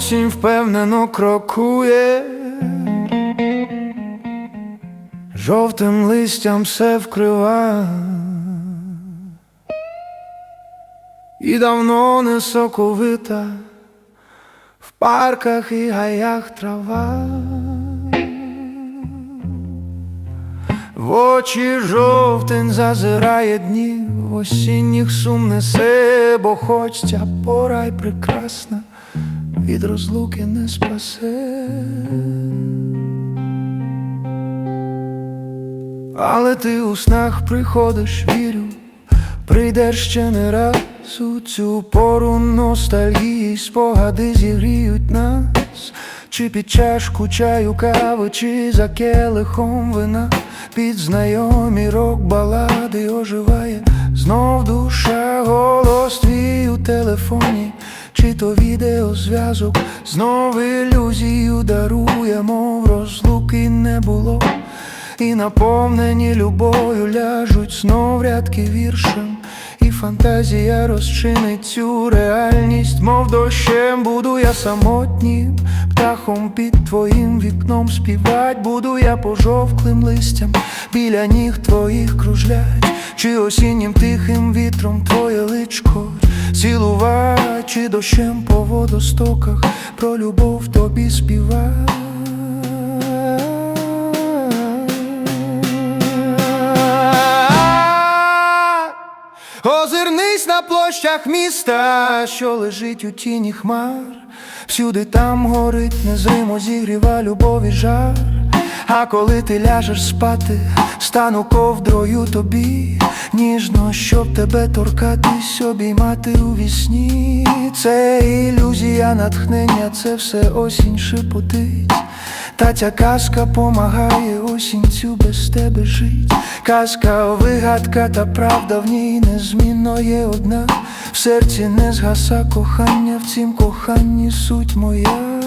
Осінь впевнено крокує, жовтим листям все вкрива, і давно не соковита в парках і гаях трава. В очі жовтень зазирає днів, осінніх сум несе, бо хоч ця пора й прекрасна, від розлуки не спасе. Але ти у снах приходиш, вірю, прийдеш ще не раз у цю пору ностальгії, спогади зігріють нас, чи під чашку чаю кави, чи за келихом вина, під знайомі рок балади оживає, знов душа, голос твій у телефоні, чи то відеозв'язок, знов ілюзію дарує, мов розлуки не було. І наповнені любов'ю ляжуть знов рядки віршем, фантазія розчинить цю реальність, мов дощем буду я самотнім, птахом під твоїм вікном співать, буду я пожовклим листям, біля ніг твоїх кружлять, чи осіннім тихим вітром твоє личко. Цілувати, чи дощем по водостоках про любов тобі співать. Озирнись на площах міста, що лежить у тіні хмар, всюди там горить незримо зігріва любов і жар. А коли ти ляжеш спати, стану ковдрою тобі, ніжно, щоб тебе торкатись, обіймати у вісні. Це ілюзія, натхнення, це все осінь шепотить. Та ця казка помагає осінцю без тебе жить. Казка, вигадка, та правда в ній незмінно є одна. В серці не згаса кохання, в цім коханні суть моя.